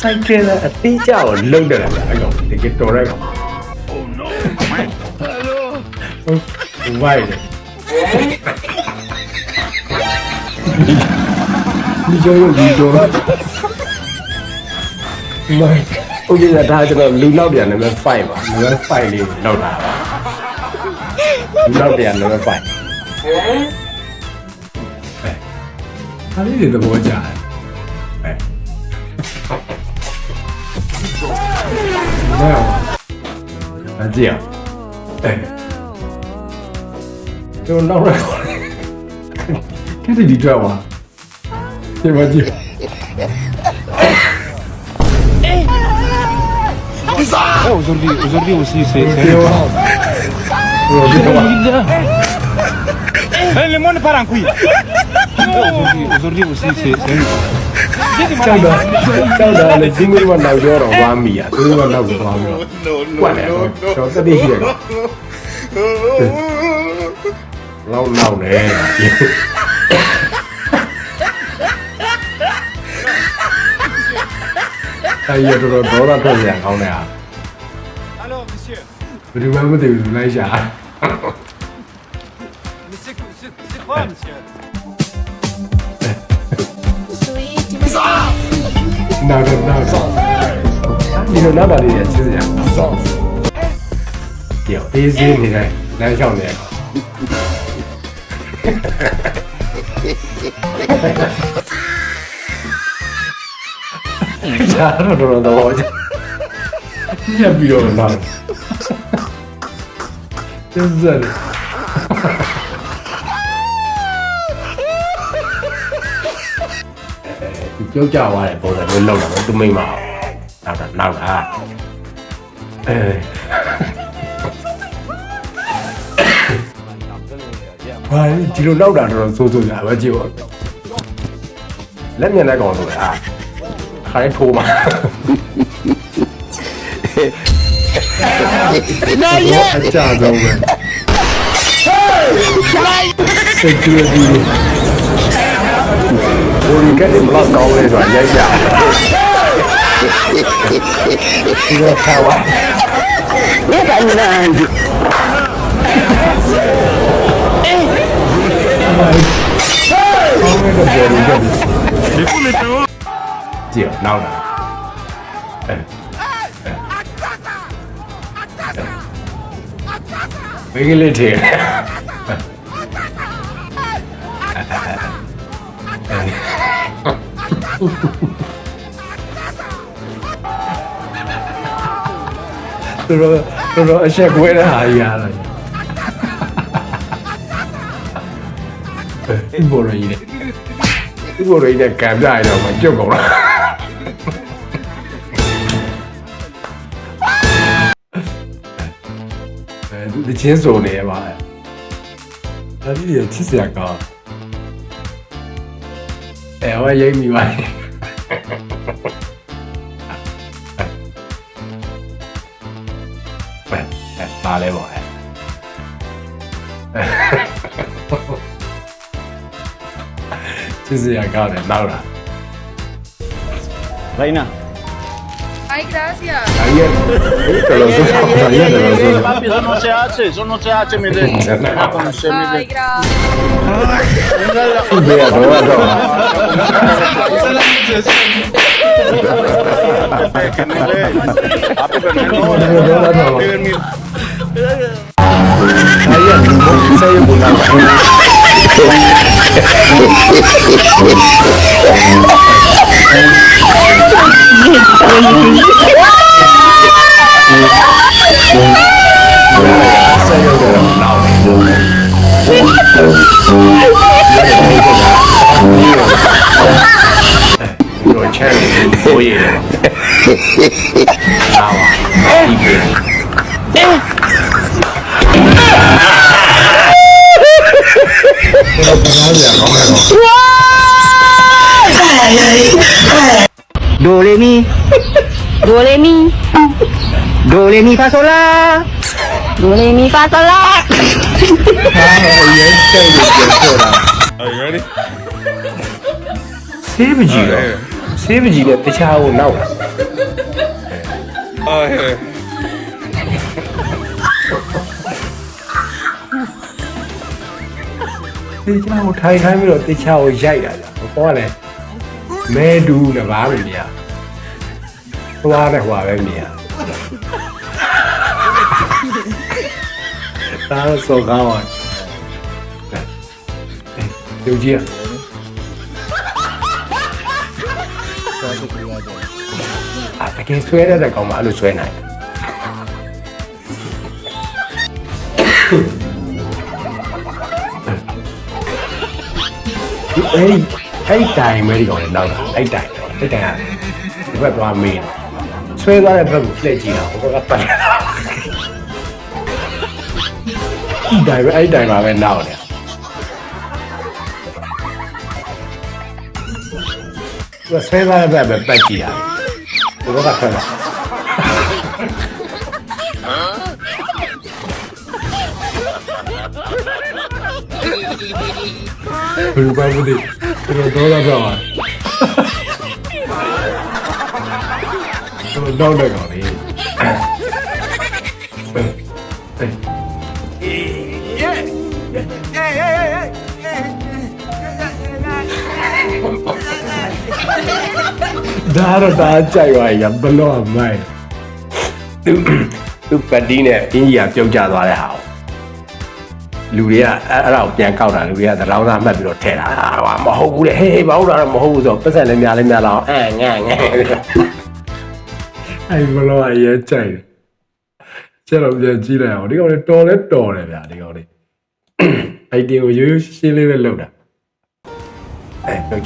စိုက်ကယ်အသေးကြောက်လုံတယ်လားအဲ့ကောင်တကယ်တော်ရဲကောင် Oh no ဟုတ်ဝိုင်းလေဒီကြောရုပ်ဒီကြောမိုင်းโอเคဒါကျွန်တော်လူနောက်ပြန်နံပါတ်5ပါနံပါတ်5လေးလောက်တာပါလူနောက်ပြန်နံပါတ်5 Avevi dopo mangiare. Eh. Bravo. La zia. Eh. Devo andare una cosa. Che devi giova? Che mangi? Eh, oh, usorbi, usorbi così se... Usorbi. Il eh, limone paran qui. uzuri usisi Chao da, chao da, le jingle wa nao yo ro wa mi ya, jingle wa nao ko wa mi. Kwa le, chao ta de hie. Lao lao ne. Ai ya do do do ra thot ya kaung ne ah. Hello monsieur. ဘယ်သူမှမသိဘူးလိုက်ရှာ 那个那个？你是哪边的？其实呀，有，第一次你来，来少年。哈哈哈哈哈哈哈哈哈哈哈哈！你咋那么多的活计？你别彪了，真热。 ပြီးတော့နောက်ကျစတယ်ဒီကြောက်ကြသွားတဲ့ပုံစံမျိုးလောက်တာပဲသူမိမအောင်နောက်တာနောက်တာအဲဘာလဲဒီလိုလောက်တာတော့စိုးစိုးကြပဲကြည့်ပါလက်မြန်တဲ့ကောင်ဆိုအာခါရဲထိုးမှာနာယေအကြဆုံးပဲစိတ်ကြည့်ပြီးဘိုလီကတဲ့ဘလောက်ကောင်းလဲဆိုတာရိုက်ကြ Uliket thì lo câu đi rồi dây dạo Nghe sao quá. Biết anh là Chịu đau nào Mấy cái lên thiệt တော်တော်တော်တော်အချက်ကွဲတဲ့ဟာကြီးရတာဒီဘော်ရည်လေဒီဘော်ရည်နဲ့ကံပြရတော့မကြုတ်ကုန်လားအဲဒီချင်းစုံနေရပါအဲ့ဒီရချစ်စရာကောင်း အဲဟောရိပ်မိပါပဲပါလဲပေါ့အဲချစ်စရာကောင်းတယ်နောက်လာ Reina. Ay, gracias. Ayer, te ayer te. Papi, eso no se hace, eso no se hace, mire. Deja conocer, mire. Ay, gracias. No, Thank you. 你睇下，你細個嘅腦，你睇下，你睇下，你睇下，你，Do re mi Do re mi, do re mi fa sol la do re mi fa sol la. ဟာရဲတဲ့လို့ပြောတာ Are you ready? ဆေးပကြီးတော့ဆေးပကြီးနဲ့တခြားကိုနောက်လာအော်ဟဲ့တခြားကိုထိုင်ခိုင်းပြီးတော့တခြားကိုရိုက်တာကြာဘောကလည်းမဲဒူးနဲ့ဘာမှမမြင် သွားတယ်ဟွာပဲမြင်ဒါတော့စောကောင်းပါလူကြီးอ่ะအာတကယ်ဆွဲရတဲ့ကောင်မှအဲ့လိုဆွဲနိုင်တယ်ဒီအဲ့ဒီအဲ့ဒီတိုင်မဲဒီကောင်လည်းနောက်တာအဲ့တိုင်အဲ့တိုင်ကဒီဘက်သွားမေးတယ် ဆွဲသွားတဲ့ဘက်ကိုလှည့်ကြည့်တာဟိုဘက်ကပတ်တယ်ဒီတိုင်ပဲအဲ့တိုင်ပါပဲနောက်တယ်သူကဆွဲသွားတဲ့ဘက်ပဲပတ်ကြည့်တာဟိုဘက်ကထွက်လာဘယ်လိုပါမသိဘူးတော့တော့တော့ပါ တော့တော့တော့လေဒါတော့ဒါကြိုက်ပါရဘလော့မိုင်းသူသူပတ်တီးနဲ့အင်းကြီးကပြုတ်ကျသွားတဲ့ဟာကိုလူတွေကအဲ့အဲ့ဒါကိုပြန်ကောက်တာလူတွေကသတောင်းသားမှတ်ပြီးတော့ထဲတာဟာမဟုတ်ဘူးလေဟေးဟေးမဟုတ်တာတော့မဟုတ်ဘူးဆိုတော့ပတ်စံလည်းများလည်းများလာအောင်အဲငန့်င န့်အဲ့ဘလော့အရေးကြိုက်တယ်ကျတော့ပြန်ကြည့်လိုက်အောင်ဒီကောင်လေးတော်လဲတော်တယ်ဗျာဒီကောင်လေးအိုက်တင်ကိုရိုးရိုးရှင်းလေးပဲလုပ်တာအဲ့တော့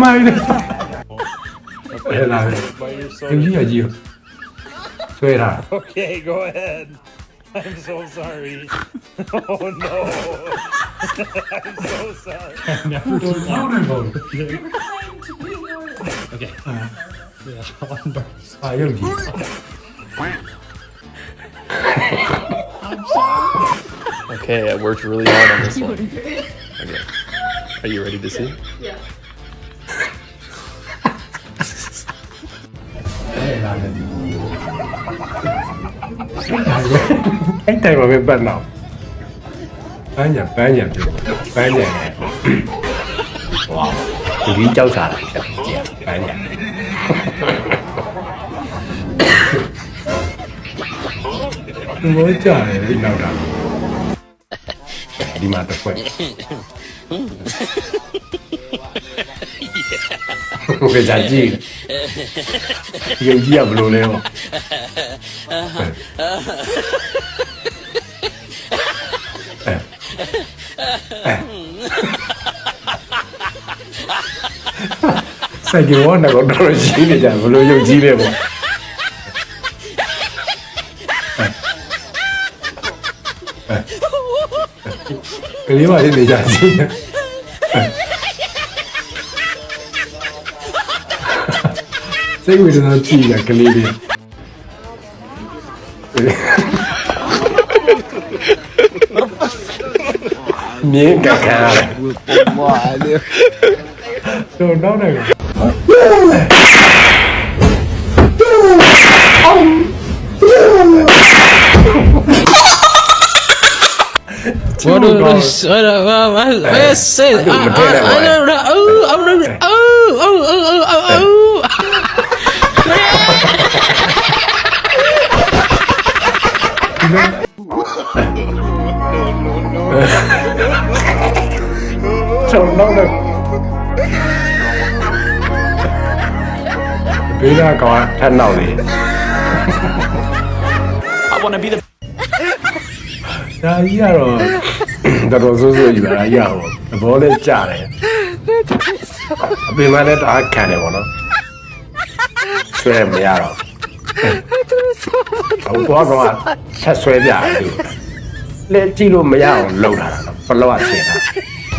မိုင်းတယ်အဲ့လာတယ်ဒီကြီးကြီးဆွဲတာ Okay, go ahead. I'm so sorry. Oh no. I'm so sorry. Never do that. You claim to be your. Okay. Yeah, I'm Okay, I worked really hard on this one. Okay. Are you ready to see? Yeah. 에 나는 펜타임 왜 만나? ပန်းညာပန်းညာပြပန်းညာနဲ့ဝါဒီကြီးကြောက်စားတာပန်းညာဘောကြတယ်ဒီနောက်တာဒီမှာတစ်ခွက်ဟိုကကြကြည့်ရုပ်ကြီးကဘယ်လိုလဲဟော စိုက်ကြောကတော့တော်ရှိနေကြဘယ်လိုရုပ်ကြီးလဲပေါ့ကလေးမလေးနေကြချင်းစိတ်ဝေဒနာကြည့်ရကလေးလေး Miếng cà cà. Oh, oh, oh. ဆုံးတော့တယ်ဘေးကကောင်ထက်နောက်လေ I want to be the ဒါကြီးကတော့တော်တော်ဆိုးဆိုးကြီးပါလားရအောင်သဘောလေးကြတယ်အပြင်မှာလည်းတအားခံတယ်ပေါ့နော်ဆွဲမရတော့ဘူးဟိုတော့ကဆက်ဆွဲပြတယ်သူလက်ကြည့်လို့မရအောင်လှုပ်ထားတာနော်ဘလော့ဆင်တာ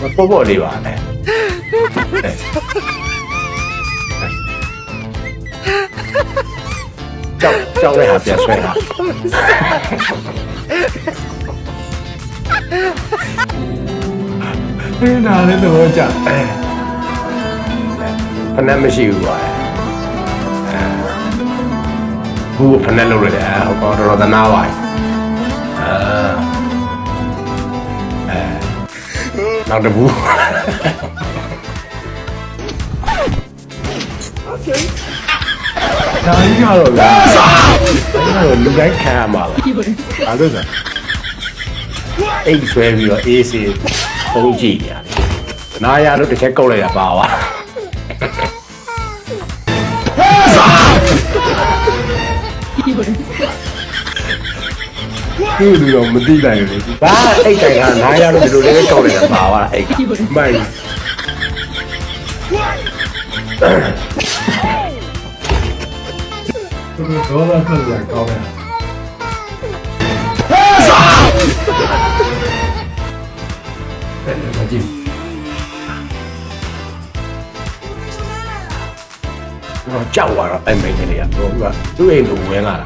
ပေါ့ပေါ့လေးပါလေကြောက်ကြောက်တဲ့ဟာပြန်ဆွဲတာဟင်းဒါလည်းတော့ကြအဲဖနက်မရှိဘူးကွာအဲဘူးဖနက်လုပ်ရတယ်အဲဟောတော်တော်သနာပါအဲ နောက်တစ်ဘူးဒါကြီးကတော့လားဒါကတော့လူတိုင်းခံရမှာပဲဘာလို့လဲအိတ်ဆွဲပြီးတော့အေးစေးပုံကြည့်ရတယ်နားရတော့တစ်ချက်ကုတ်လိုက်တာပါဝါ သူ့လူတော့မသိနိုင်ဘူး။ဘာအိတ်တိုင်ကနားရတော့ဒီလိုလေးကောက်လိုက်တာပါပါအိတ်က။မိုက်ဒေါ်လာဆက်ရကောင်းတယ်။အဲ့ဒါကြည့်တော့ကြောက်သွားတော့အဲ့မိန်းကလေးကတော့သူကသူ့အိမ်ကိုဝင်လာတာ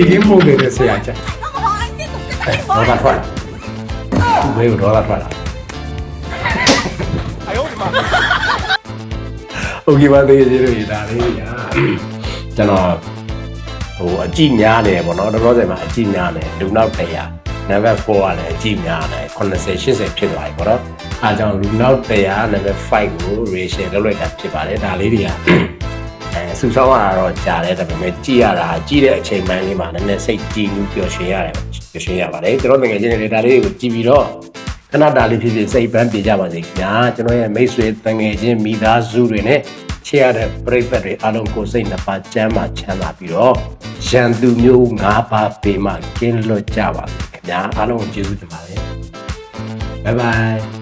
တော့ ဖြေကင်းမှုတ်တဲ့ဆရာချက်ဒေါ်လာထွက်လာဘယ်ကိုဒေါ်လာထွက်လာโอเคပါသေးသေးလို့ရတာလေးညာကျွန်တော်ဟိုအကြည့်များတယ်ပေါ့နော်တော်တော်စင်မှာအကြည့်များတယ်လူနောက်100နံပါတ်4ကလည်းအကြည့်များတယ်80 80ဖြစ်သွားပြီပေါ့နော်အားကြောင့်လူနောက်100နံပါတ်5ကို ratio လောက်လိုက်တာဖြစ်ပါတယ်ဒါလေးတွေက အဲ စူဆောင်းရတာတော့ကြားတယ်ဒါပေမဲ့ကြည့်ရတာကြည့်တဲ့အချိန်ပိုင်းလေးမှာနည်းနည်းစိတ်ကြည်နူးပျော်ရွှင်ရတယ်ပျော်ရွှင်ရပါတယ်ကျွန်တော်ငယ်ချင်းတွေဒါလေးကိုကြည့်ပြီးတော့ခဏတာလေးဖြစ်ဖြစ်စိတ်ပန်းပြေကြပါစေခင်ဗျာကျွန်တော်ရဲ့မိတ်ဆွေတငယ်ချင်းမိသားစုတွေနဲ့ချစ်ရတဲ့ပြိဿတွေအားလုံးကိုစိတ်နှစ်ပါးကျမ်းမာချမ်းသာပြီးတော့ရန်သူမျိုး၅ပါးပေမှကင်းလွတ်ကြပါစေခင်ဗျာအားလုံးကိုကျေးဇူးတင်ပါတယ်ဘိုင်ဘိုင်